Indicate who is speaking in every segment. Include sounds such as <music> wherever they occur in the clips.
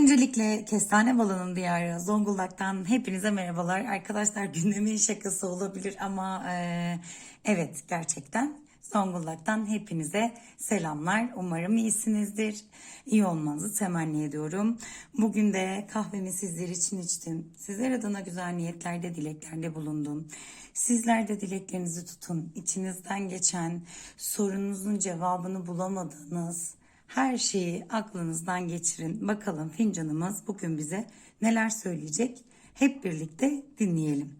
Speaker 1: Öncelikle Kestane Balının Diyarı Zonguldak'tan hepinize merhabalar. Arkadaşlar <laughs> gündemin şakası olabilir ama e, evet gerçekten Zonguldak'tan hepinize selamlar. Umarım iyisinizdir. İyi olmanızı temenni ediyorum. Bugün de kahvemi sizler için içtim. Sizler adına güzel niyetlerde, dileklerde bulundum. Sizler de dileklerinizi tutun. İçinizden geçen sorununuzun cevabını bulamadığınız her şeyi aklınızdan geçirin. Bakalım fincanımız bugün bize neler söyleyecek? Hep birlikte dinleyelim.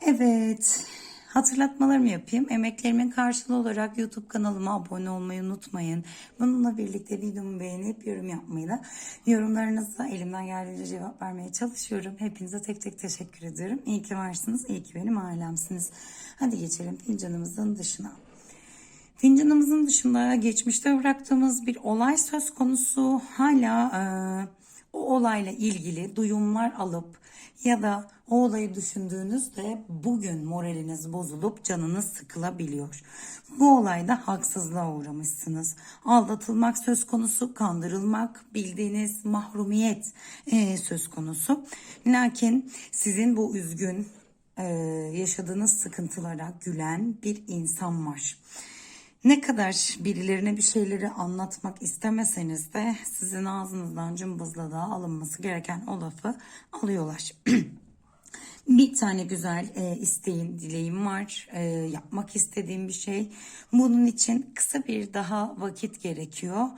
Speaker 1: Evet, hatırlatmalarımı yapayım. Emeklerimin karşılığı olarak YouTube kanalıma abone olmayı unutmayın. Bununla birlikte videomu beğenip yorum yapmayı da yorumlarınıza elimden geldiğince cevap vermeye çalışıyorum. Hepinize tek tek teşekkür ediyorum. İyi ki varsınız, iyi ki benim ailemsiniz. Hadi geçelim fincanımızın dışına. Fincanımızın dışında geçmişte bıraktığımız bir olay söz konusu hala e, o olayla ilgili duyumlar alıp ya da o olayı düşündüğünüzde bugün moraliniz bozulup canınız sıkılabiliyor. Bu olayda haksızlığa uğramışsınız. Aldatılmak söz konusu, kandırılmak, bildiğiniz mahrumiyet e, söz konusu. Lakin sizin bu üzgün e, yaşadığınız sıkıntılara gülen bir insan var. Ne kadar birilerine bir şeyleri anlatmak istemeseniz de sizin ağzınızdan cımbızla alınması gereken o lafı alıyorlar. <clears throat> bir tane güzel e, isteğim, dileğim var. E, yapmak istediğim bir şey. Bunun için kısa bir daha vakit gerekiyor.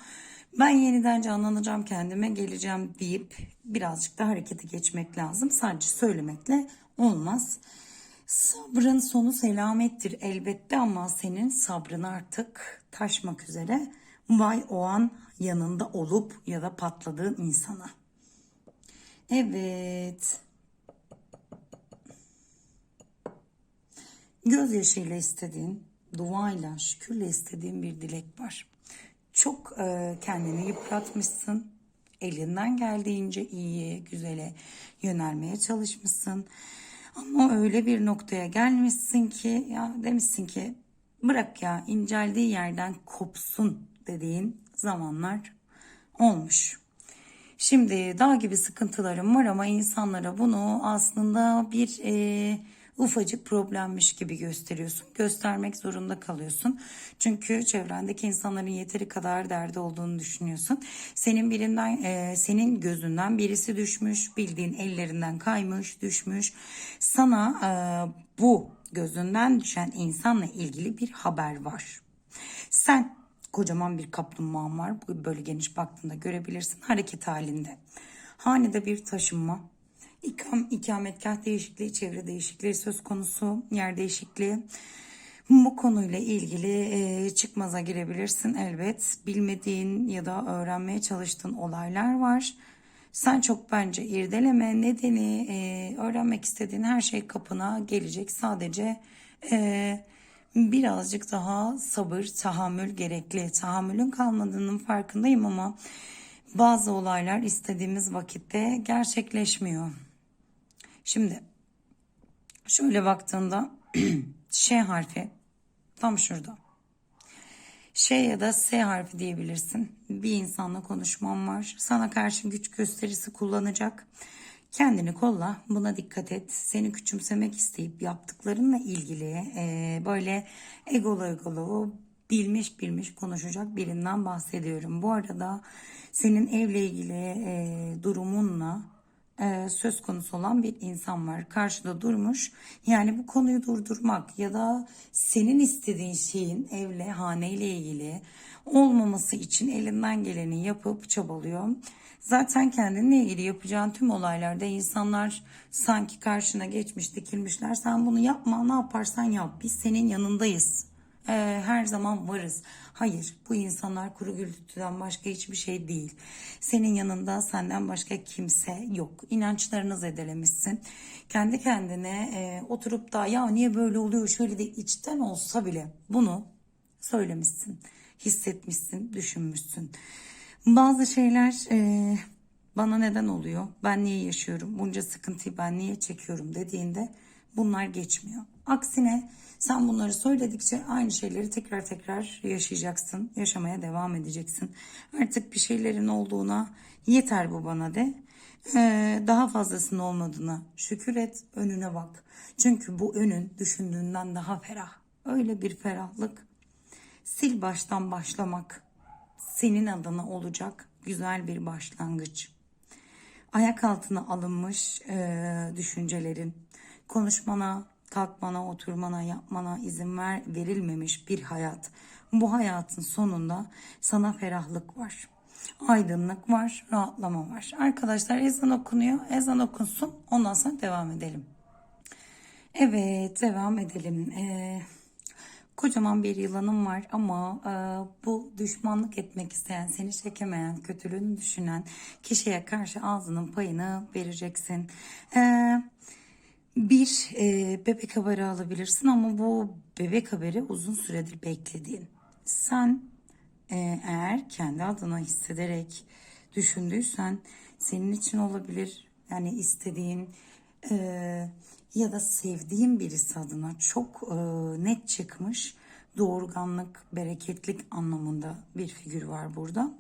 Speaker 1: Ben yeniden canlanacağım kendime geleceğim deyip birazcık da harekete geçmek lazım. Sadece söylemekle olmaz. Sabrın sonu selamettir elbette ama senin sabrın artık taşmak üzere. Vay o an yanında olup ya da patladığın insana. Evet. Gözyaşıyla istediğin, duayla, şükürle istediğin bir dilek var. Çok e, kendini yıpratmışsın. Elinden geldiğince iyiye, güzele yönelmeye çalışmışsın. Ama öyle bir noktaya gelmişsin ki ya demişsin ki bırak ya inceldiği yerden kopsun dediğin zamanlar olmuş. Şimdi dağ gibi sıkıntılarım var ama insanlara bunu aslında bir e, ufacık problemmiş gibi gösteriyorsun. Göstermek zorunda kalıyorsun. Çünkü çevrendeki insanların yeteri kadar derdi olduğunu düşünüyorsun. Senin birinden, e, senin gözünden birisi düşmüş, bildiğin ellerinden kaymış, düşmüş. Sana e, bu gözünden düşen insanla ilgili bir haber var. Sen kocaman bir kaplumbağan var. Böyle geniş baktığında görebilirsin hareket halinde. Hanede bir taşınma, İkam, ikametgah değişikliği, çevre değişikliği söz konusu, yer değişikliği. Bu konuyla ilgili e, çıkmaza girebilirsin elbet. Bilmediğin ya da öğrenmeye çalıştığın olaylar var. Sen çok bence irdeleme nedeni e, öğrenmek istediğin her şey kapına gelecek. Sadece e, birazcık daha sabır, tahammül gerekli. Tahammülün kalmadığının farkındayım ama bazı olaylar istediğimiz vakitte gerçekleşmiyor. Şimdi şöyle baktığında <clears throat> Ş harfi tam şurada. Ş ya da S harfi diyebilirsin. Bir insanla konuşmam var. Sana karşı güç gösterisi kullanacak. Kendini kolla, buna dikkat et. Seni küçümsemek isteyip yaptıklarınla ilgili e, böyle egolu egolu bilmiş bilmiş konuşacak birinden bahsediyorum. Bu arada senin evle ilgili e, durumunla e, söz konusu olan bir insan var. Karşıda durmuş. Yani bu konuyu durdurmak ya da senin istediğin şeyin evle, haneyle ilgili olmaması için elinden geleni yapıp çabalıyor. Zaten kendinle ilgili yapacağın tüm olaylarda insanlar sanki karşına geçmiş, dikilmişler. Sen bunu yapma, ne yaparsan yap. Biz senin yanındayız e, her zaman varız. Hayır bu insanlar kuru gürültüden başka hiçbir şey değil. Senin yanında senden başka kimse yok. İnançlarını zedelemişsin. Kendi kendine e, oturup da ya niye böyle oluyor şöyle de içten olsa bile bunu söylemişsin. Hissetmişsin, düşünmüşsün. Bazı şeyler e, bana neden oluyor? Ben niye yaşıyorum? Bunca sıkıntıyı ben niye çekiyorum dediğinde bunlar geçmiyor. Aksine sen bunları söyledikçe aynı şeyleri tekrar tekrar yaşayacaksın. Yaşamaya devam edeceksin. Artık bir şeylerin olduğuna Yeter bu bana de. Ee, daha fazlasının olmadığına şükür et, önüne bak. Çünkü bu önün düşündüğünden daha ferah. Öyle bir ferahlık. Sil baştan başlamak senin adına olacak güzel bir başlangıç. Ayak altına alınmış e, düşüncelerin, konuşmana, kalkmana, oturmana, yapmana izin ver, verilmemiş bir hayat. Bu hayatın sonunda sana ferahlık var. Aydınlık var, rahatlama var. Arkadaşlar ezan okunuyor. Ezan okunsun. Ondan sonra devam edelim. Evet, devam edelim. Ee, kocaman bir yılanım var ama e, bu düşmanlık etmek isteyen, seni çekemeyen, kötülüğünü düşünen kişiye karşı ağzının payını vereceksin. Ee, bir e, bebek haberi alabilirsin ama bu bebek haberi uzun süredir beklediğin. Sen e, eğer kendi adına hissederek düşündüysen senin için olabilir. Yani istediğin e, ya da sevdiğin birisi adına çok e, net çıkmış doğurganlık, bereketlik anlamında bir figür var burada.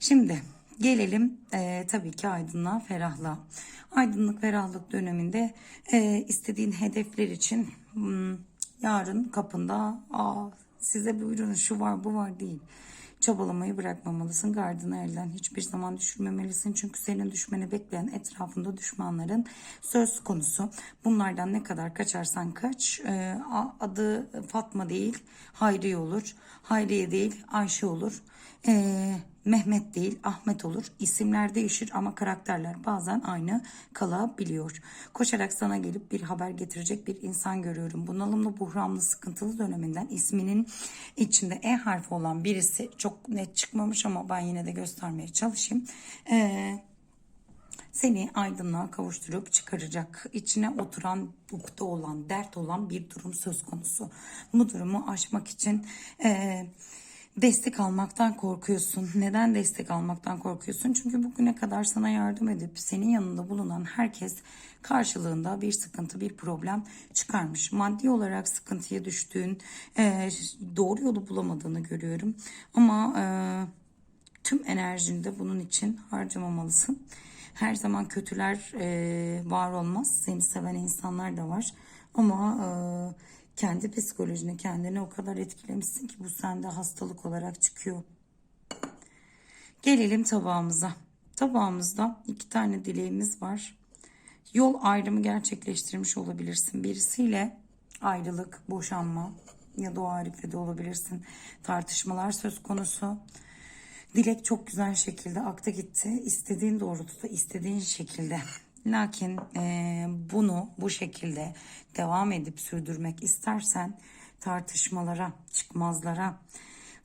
Speaker 1: Şimdi gelelim e, tabii ki aydınlığa, ferahlığa. Aydınlık, ferahlık döneminde e, istediğin hedefler için hmm, yarın kapında Aa, size buyurun şu var bu var değil. Çabalamayı bırakmamalısın. Gardını elden hiçbir zaman düşürmemelisin. Çünkü senin düşmeni bekleyen etrafında düşmanların söz konusu. Bunlardan ne kadar kaçarsan kaç. e, adı Fatma değil Hayriye olur. Hayriye değil Ayşe olur. E, Mehmet değil Ahmet olur. İsimler değişir ama karakterler bazen aynı kalabiliyor. Koşarak sana gelip bir haber getirecek bir insan görüyorum. Bunalımlı, buhranlı, sıkıntılı döneminden isminin içinde E harfi olan birisi çok net çıkmamış ama ben yine de göstermeye çalışayım. Eee seni aydınlığa kavuşturup çıkaracak. İçine oturan, bukta olan, dert olan bir durum söz konusu. Bu durumu aşmak için eee, destek almaktan korkuyorsun. Neden destek almaktan korkuyorsun? Çünkü bugüne kadar sana yardım edip senin yanında bulunan herkes karşılığında bir sıkıntı, bir problem çıkarmış. Maddi olarak sıkıntıya düştüğün, eee, doğru yolu bulamadığını görüyorum. Ama eee tüm enerjini de bunun için harcamamalısın. Her zaman kötüler e, var olmaz. Seni seven insanlar da var. Ama e, kendi psikolojini kendine o kadar etkilemişsin ki bu sende hastalık olarak çıkıyor. Gelelim tabağımıza. Tabağımızda iki tane dileğimiz var. Yol ayrımı gerçekleştirmiş olabilirsin. Birisiyle ayrılık, boşanma ya da o ayrılıkta da olabilirsin. Tartışmalar söz konusu. Dilek çok güzel şekilde akta gitti. İstediğin doğrultuda, istediğin şekilde. Lakin e, bunu bu şekilde devam edip sürdürmek istersen tartışmalara, çıkmazlara,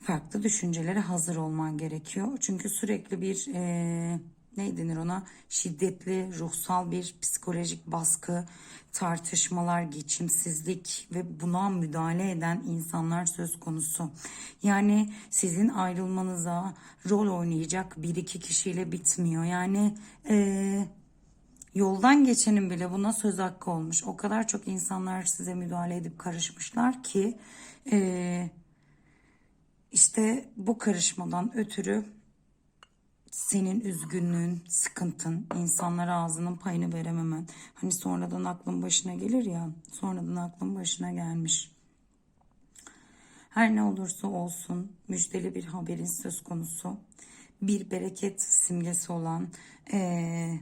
Speaker 1: farklı düşüncelere hazır olman gerekiyor. Çünkü sürekli bir e, ne denir ona şiddetli ruhsal bir psikolojik baskı, tartışmalar, geçimsizlik ve buna müdahale eden insanlar söz konusu. Yani sizin ayrılmanıza rol oynayacak bir iki kişiyle bitmiyor. Yani eee yoldan geçenin bile buna söz hakkı olmuş. O kadar çok insanlar size müdahale edip karışmışlar ki eee işte bu karışmadan ötürü senin üzgünlüğün, sıkıntın, insanlara ağzının payını verememen. Hani sonradan aklın başına gelir ya, sonradan aklın başına gelmiş. Her ne olursa olsun müjdeli bir haberin söz konusu. Bir bereket simgesi olan eee,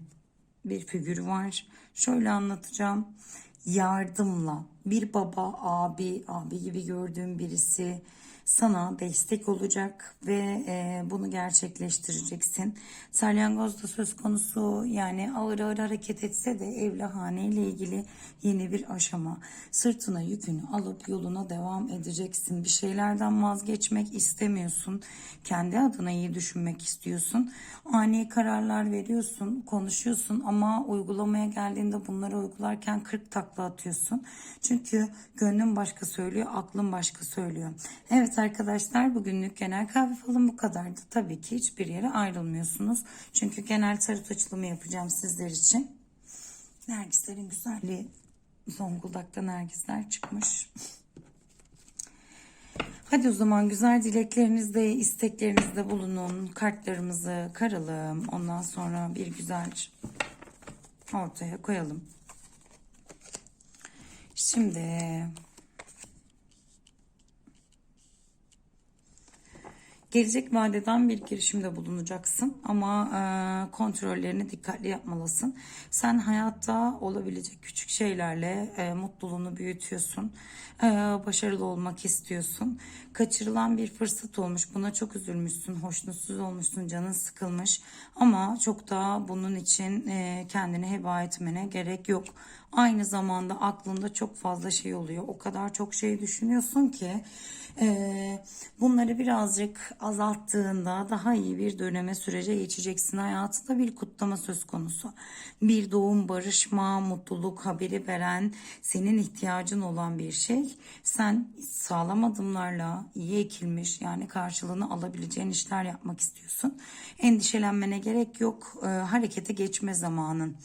Speaker 1: bir figür var. Şöyle anlatacağım. Yardımla bir baba, abi, abi gibi gördüğüm birisi sana destek olacak ve e, bunu gerçekleştireceksin. Salyangoz da söz konusu yani ağır ağır hareket etse de evle hane ile ilgili yeni bir aşama. Sırtına yükünü alıp yoluna devam edeceksin. Bir şeylerden vazgeçmek istemiyorsun. Kendi adına iyi düşünmek istiyorsun. Ani kararlar veriyorsun, konuşuyorsun ama uygulamaya geldiğinde bunları uygularken 40 takla atıyorsun. Çünkü gönlün başka söylüyor, aklın başka söylüyor. Evet arkadaşlar bugünlük genel kahve falım bu kadardı. Tabii ki hiçbir yere ayrılmıyorsunuz. Çünkü genel tarot açılımı yapacağım sizler için. Nergislerin güzelliği Zonguldak'ta nergisler çıkmış. Hadi o zaman güzel dileklerinizde, isteklerinizde bulunun. Kartlarımızı karalım. Ondan sonra bir güzel ortaya koyalım. Şimdi Gelecek vadeden bir girişimde bulunacaksın ama e, kontrollerini dikkatli yapmalısın. Sen hayatta olabilecek küçük şeylerle e, mutluluğunu büyütüyorsun. E, başarılı olmak istiyorsun. Kaçırılan bir fırsat olmuş. Buna çok üzülmüşsün, hoşnutsuz olmuşsun, canın sıkılmış. Ama çok da bunun için e, kendini heba etmene gerek yok. Aynı zamanda aklında çok fazla şey oluyor. O kadar çok şey düşünüyorsun ki e, bunları birazcık azalttığında daha iyi bir döneme sürece geçeceksin. Hayatında bir kutlama söz konusu. Bir doğum, barışma, mutluluk haberi veren, senin ihtiyacın olan bir şey. Sen sağlam adımlarla iyi ekilmiş yani karşılığını alabileceğin işler yapmak istiyorsun. Endişelenmene gerek yok. E, harekete geçme zamanın.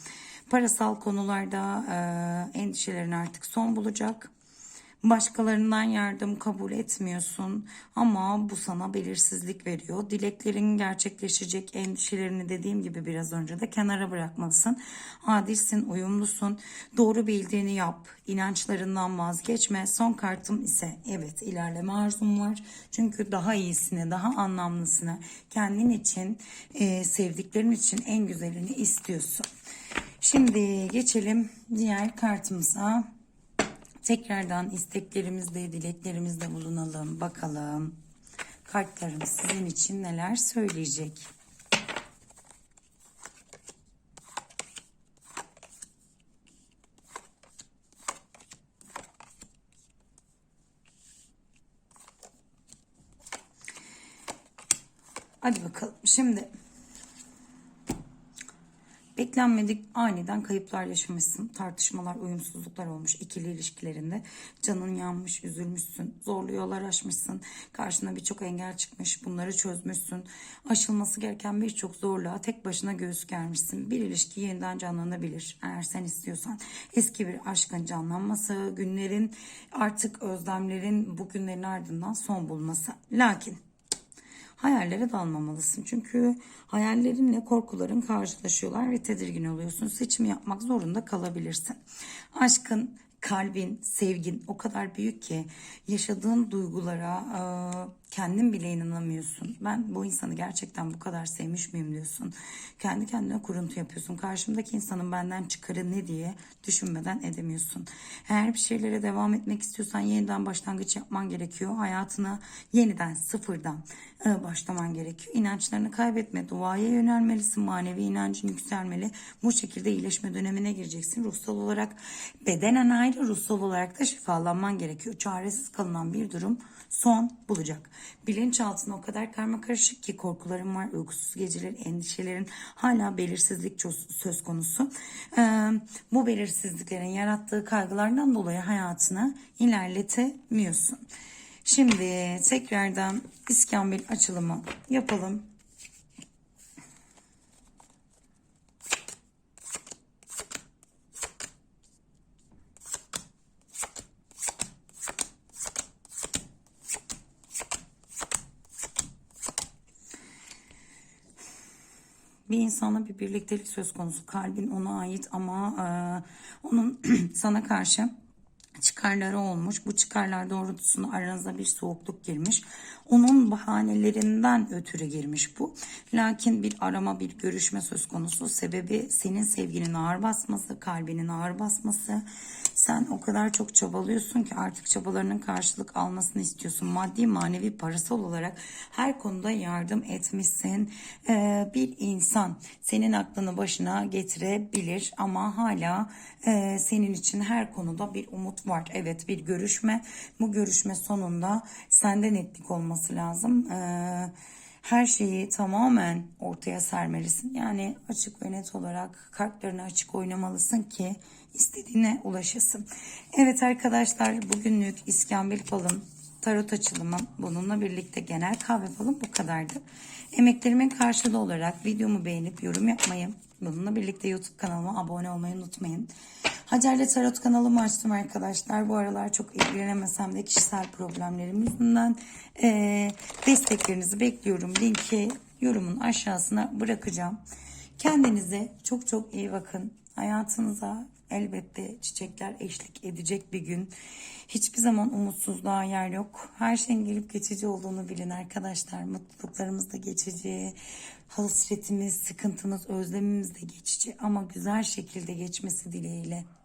Speaker 1: Parasal konularda e, endişelerin artık son bulacak. Başkalarından yardım kabul etmiyorsun ama bu sana belirsizlik veriyor. Dileklerin gerçekleşecek endişelerini dediğim gibi biraz önce de kenara bırakmalısın. Adilsin, uyumlusun, doğru bildiğini yap, inançlarından vazgeçme. Son kartım ise evet ilerleme arzum var. Çünkü daha iyisini, daha anlamlısını kendin için, sevdiklerin için en güzelini istiyorsun. Şimdi geçelim diğer kartımıza. Tekrardan isteklerimizde, dileklerimizde bulunalım. Bakalım kartlarımız sizin için neler söyleyecek. Hadi bakalım. Şimdi Beklenmedik aniden kayıplar yaşamışsın. Tartışmalar, uyumsuzluklar olmuş ikili ilişkilerinde. Canın yanmış, üzülmüşsün. Zorlu yollar aşmışsın. Karşına birçok engel çıkmış. Bunları çözmüşsün. Aşılması gereken birçok zorluğa tek başına göğüs germişsin. Bir ilişki yeniden canlanabilir. Eğer sen istiyorsan. Eski bir aşkın canlanması, günlerin artık özlemlerin bugünlerin ardından son bulması. Lakin hayallere dalmamalısın. Çünkü hayallerinle korkuların karşılaşıyorlar ve tedirgin oluyorsun. Seçim yapmak zorunda kalabilirsin. Aşkın, kalbin, sevgin o kadar büyük ki yaşadığın duygulara kendin bile inanamıyorsun. Ben bu insanı gerçekten bu kadar sevmiş miyim diyorsun. Kendi kendine kuruntu yapıyorsun. Karşımdaki insanın benden çıkarı ne diye düşünmeden edemiyorsun. Eğer bir şeylere devam etmek istiyorsan yeniden başlangıç yapman gerekiyor. Hayatına yeniden sıfırdan e, başlaman gerekiyor. İnançlarını kaybetme. Duaya yönelmelisin. Manevi inancın yükselmeli. Bu şekilde iyileşme dönemine gireceksin. Ruhsal olarak bedenen ayrı, ruhsal olarak da şifalanman gerekiyor. Çaresiz kalınan bir durum son bulacak. Bilinçaltına o kadar karma karışık ki korkuların var, uykusuz geceler, endişelerin hala belirsizlik söz konusu. Ee, bu belirsizliklerin yarattığı kaygılardan dolayı hayatını ilerletemiyorsun. Şimdi tekrardan iskambil açılımı yapalım. Bir insanla bir birliktelik söz konusu. Kalbin ona ait ama e, onun <clears throat> sana karşı çıkarları olmuş. Bu çıkarlar doğrultusunda aranıza bir soğukluk girmiş. Onun bahanelerinden ötürü girmiş bu. Lakin bir arama, bir görüşme söz konusu. Sebebi senin sevginin ağır basması, kalbinin ağır basması. Sen o kadar çok çabalıyorsun ki artık çabalarının karşılık almasını istiyorsun. Maddi, manevi, parasal olarak her konuda yardım etmişsin. Ee, bir insan senin aklını başına getirebilir ama hala e, senin için her konuda bir umut var. Evet bir görüşme. Bu görüşme sonunda sende netlik olması lazım. Ee, her şeyi tamamen ortaya sermelisin. Yani açık ve net olarak kartlarını açık oynamalısın ki istediğine ulaşasın. Evet arkadaşlar bugünlük iskambil falım, tarot açılımım bununla birlikte genel kahve falım bu kadardı. Emeklerimin karşılığı olarak videomu beğenip yorum yapmayı, bununla birlikte YouTube kanalıma abone olmayı unutmayın. Hacer'le Tarot kanalımı açtım arkadaşlar. Bu aralar çok ilgilenemesem de kişisel problemlerim yüzünden eee, desteklerinizi bekliyorum. Linki yorumun aşağısına bırakacağım. Kendinize çok çok iyi bakın. Hayatınıza elbette çiçekler eşlik edecek bir gün. Hiçbir zaman umutsuzluğa yer yok. Her şeyin gelip geçici olduğunu bilin arkadaşlar. Mutluluklarımız da geçici. Hasretimiz, sıkıntımız, özlemimiz de geçici. Ama güzel şekilde geçmesi dileğiyle.